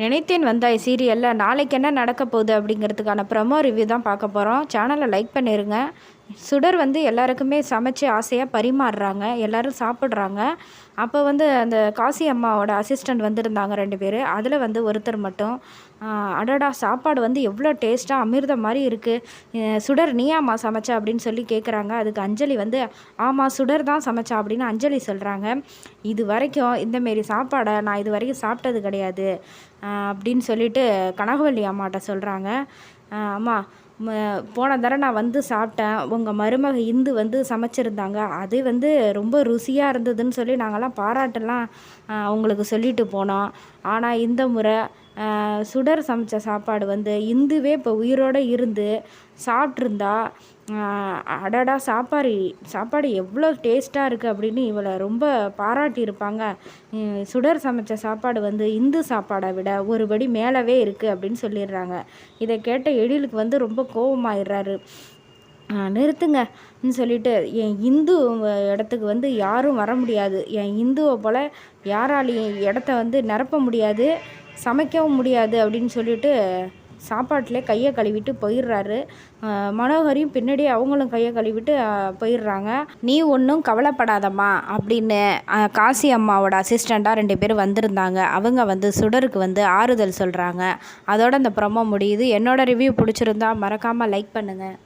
நினைத்தேன் வந்தாய் சீரியலில். நாளைக்கு என்ன நடக்க போகுது அப்படிங்கிறதுக்கான ப்ரமோ ரிவ்யூ தான் பார்க்க போகிறோம் சேனலை லைக் பண்ணிடுங்க சுடர் வந்து எல்லாருக்குமே சமைச்சு ஆசையாக பரிமாறுறாங்க. எல்லோரும் சாப்பிட்றாங்க. அப்போ வந்து அந்த காசி அம்மாவோட அசிஸ்டண்ட் வந்திருந்தாங்க ரெண்டு பேர். அதில் வந்து ஒருத்தர் மட்டும் அடடா சாப்பாடு வந்து எவ்வளோ டேஸ்ட்டாக அமிர்தம் மாதிரி இருக்குது சுடர் நீயாம்மா சமைச்சா? அப்படின்னு சொல்லி கேட்குறாங்க அதுக்கு அஞ்சலி வந்து ஆமாம் சுடர் தான் சமைச்சா அப்படின்னு அஞ்சலி சொல்கிறாங்க இது வரைக்கும் இந்தமாரி சாப்பாடை நான் இது வரைக்கும் சாப்பிட்டது கிடையாது. அப்படின்னு சொல்லிட்டு கனகவல்லி அம்மாட்ட சொல்கிறாங்க அம்மா போன தடவை நான் வந்து சாப்பிட்டேன். உங்கள் மருமக இந்து வந்து சமைச்சிருந்தாங்க. அது வந்து ரொம்ப ருசியாக இருந்ததுன்னு சொல்லி நாங்கள்லாம் பாராட்டெல்லாம் அவங்களுக்கு சொல்லிட்டு போனோம். ஆனால் இந்த முறை சுடர் சமைச்ச சாப்பாடு வந்து இந்துவே இப்போ உயிரோடு இருந்து சாப்பிட்ருந்தா அடடா சாப்பாடு சாப்பாடு எவ்வளோ டேஸ்ட்டாக இருக்குது அப்படின்னு இவளை ரொம்ப பாராட்டியிருப்பாங்க. சுடர் சமைச்ச சாப்பாடு வந்து இந்து சாப்பாடை விட ஒரு படி மேலவே இருக்குது அப்படின்னு சொல்லிடுறாங்க. இதை கேட்ட எழிலுக்கு வந்து ரொம்ப கோபமாயிடுறாரு நிறுத்துங்கன்னு சொல்லிட்டு என் இந்து இடத்துக்கு வந்து யாரும் வர முடியாது. என் இந்துவை போல் யாராலையும் இடத்த வந்து நிரப்ப முடியாது சமைக்கவும் முடியாது அப்படின்னு சொல்லிட்டு சாப்பாட்டில் கையை கழுவிட்டு போயிடுறாரு. மனோகரியும் பின்னாடி அவங்களும் கையை கழுவிட்டு போயிடுறாங்க. நீ ஒன்றும் கவலைப்படாதம்மா அப்படின்னு காசி அம்மாவோட அசிஸ்டண்ட்டாக ரெண்டு பேர் வந்திருந்தாங்க. அவங்க வந்து சுடருக்கு வந்து ஆறுதல் சொல்கிறாங்க அதோட இந்த ப்ரொமோ முடியுது. என்னோடய ரிவ்யூ பிடிச்சிருந்தா மறக்காமல் லைக் பண்ணுங்கள்